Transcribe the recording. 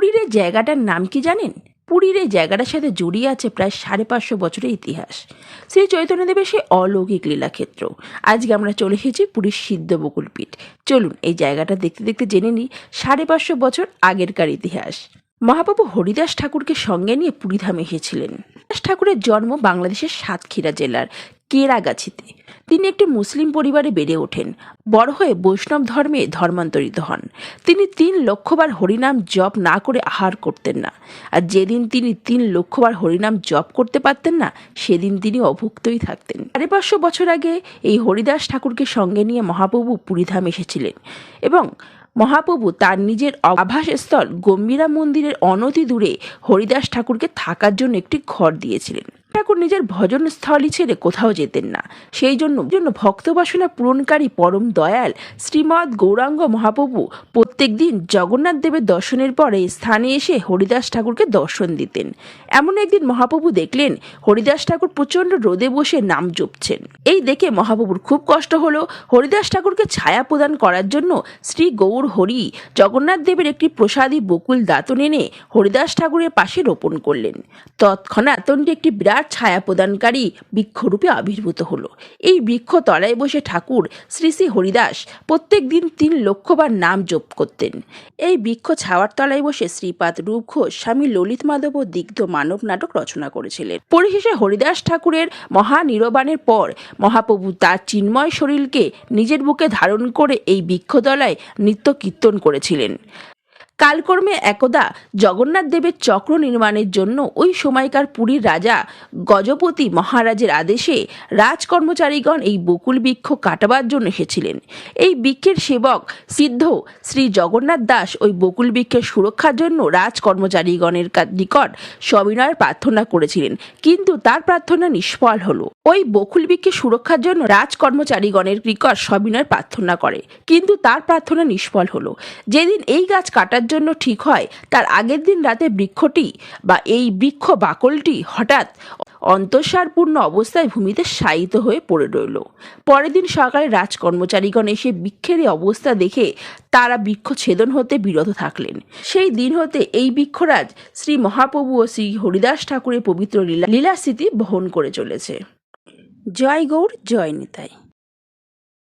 পুরীর এই জায়গাটার নাম কি জানেন? পুরীর এই জায়গাটার সাথে জড়িয়ে আছে প্রায় সাড়ে পাঁচশো বছরের ইতিহাস। শ্রী চৈতন্যদেবের সেই অলৌকিক লীলাক্ষেত্র। আজকে আমরা চলে এসেছি পুরীর সিদ্ধ বকুলপীঠ। চলুন, এই জায়গাটা দেখতে দেখতে জেনে নিই সাড়ে পাঁচশো বছর আগেরকার ইতিহাস। মহাপ্রভু হরিদাস ঠাকুরকে সঙ্গে নিয়ে পুরীধামে এসেছিলেন। হরিদাস ঠাকুরের জন্ম বাংলাদেশের সাতক্ষীরা জেলার। কেরাগাছিতে তিনি একটি মুসলিম পরিবারে বেড়ে ওঠেন। বড় হয়ে বৈষ্ণব ধর্মে ধর্মান্তরিত হন। তিনি তিন লক্ষবার হরিনাম জপ না করে আহার করতেন না। আর যেদিন তিনি তিন লক্ষবার হরিনাম জপ করতে পারতেন না, সেদিন তিনি অভুক্তই থাকতেন। সাড়ে পাঁচশো বছর আগে এই হরিদাস ঠাকুরকে সঙ্গে নিয়ে মহাপ্রভু পুরীধাম এসেছিলেন এবং মহাপ্রভু তার নিজের আবাসস্থল গম্ভীরা মন্দিরের অনতি দূরে হরিদাস ঠাকুরকে থাকার জন্য একটি ঘর দিয়েছিলেন। ঠাকুর নিজের ভজন স্থলই ছেড়ে কোথাও যেতেন না। সেই জন্য জন্য ভক্তবাসনা পূরণকারী পরম দয়াল শ্রীমৎ গৌরাঙ্গ মহাপ্রভু প্রত্যেক দিন জগন্নাথ দেবের দর্শনের পরে স্থানে এসে হরিদাস ঠাকুরকে দর্শন দিতেন। এমন একদিন মহাপ্রভু দেখলেন, হরিদাস ঠাকুর প্রচণ্ড রোদে বসে নাম জপছেন। এই দেখে মহাপ্রভুর খুব কষ্ট হলো। হরিদাস ঠাকুরকে ছায়া প্রদান করার জন্য শ্রী গৌর হরি জগন্নাথ দেবের একটি প্রসাদী বকুল দাঁতন এনে হরিদাস ঠাকুরের পাশে রোপণ করলেন। তৎক্ষণাৎ একটি বিরাট ছায়া প্রদানকারী বৃক্ষরূপে আবির্ভূত হলো। এই বৃক্ষ তলায় বসে ঠাকুর শ্রী শ্রী হরিদাস প্রত্যেক দিন তিন লক্ষবার নাম জপ করতেন। এই বৃক্ষ ছাওয়ার তলায় বসে শ্রীপাদ রূপ ঘোষ স্বামী ললিত মাধব ও দিগ্ধ মানব নাটক রচনা করেছিলেন। পরিশেষে হরিদাস ঠাকুরের মহানিরবাণের পর মহাপ্রভু তার চিন্ময় শরীরকে নিজের বুকে ধারণ করে এই বৃক্ষতলায় নিত্য কীর্তন করেছিলেন। কালকর্মে একদা জগন্নাথ দেবের চক্র নির্মাণের জন্য ওই সময়কার পুরীর রাজা গজপতি মহারাজের আদেশে রাজকর্মচারীগণ এই বকুল বৃক্ষ কাটাবার জন্য এসেছিলেন। এই বৃক্ষের সেবক সিদ্ধ শ্রী জগন্নাথ দাস ওই বকুল বৃক্ষের সুরক্ষার জন্য রাজকর্মচারীগণের নিকট সবিনয় প্রার্থনা করেছিলেন। কিন্তু তার প্রার্থনা নিষ্ফল হলো। ওই বকুল বৃক্ষের সুরক্ষার জন্য রাজকর্মচারীগণের নিকট সবিনয় প্রার্থনা করে। কিন্তু তার প্রার্থনা নিষ্ফল হলো। যেদিন এই গাছ কাটার জন্য ঠিক হয়। তার আগের দিন রাতে বৃক্ষটি বা এই বৃক্ষ বাকলটি হঠাৎ অন্তঃসারপূর্ণ অবস্থায় ভূমিতে শায়িত হয়ে পড়ে রইল। পরের দিন সকালে রাজ রাজকর্মচারীগণ এসে বৃক্ষের অবস্থা দেখে তারা বৃক্ষ ছেদন হতে বিরত থাকলেন। সেই দিন হতে এই বৃক্ষরাজ শ্রী মহাপ্রভু ও শ্রী হরিদাস ঠাকুরের পবিত্র লীলা লীলা স্মৃতি বহন করে চলেছে। জয় গৌর, জয় নিতাই।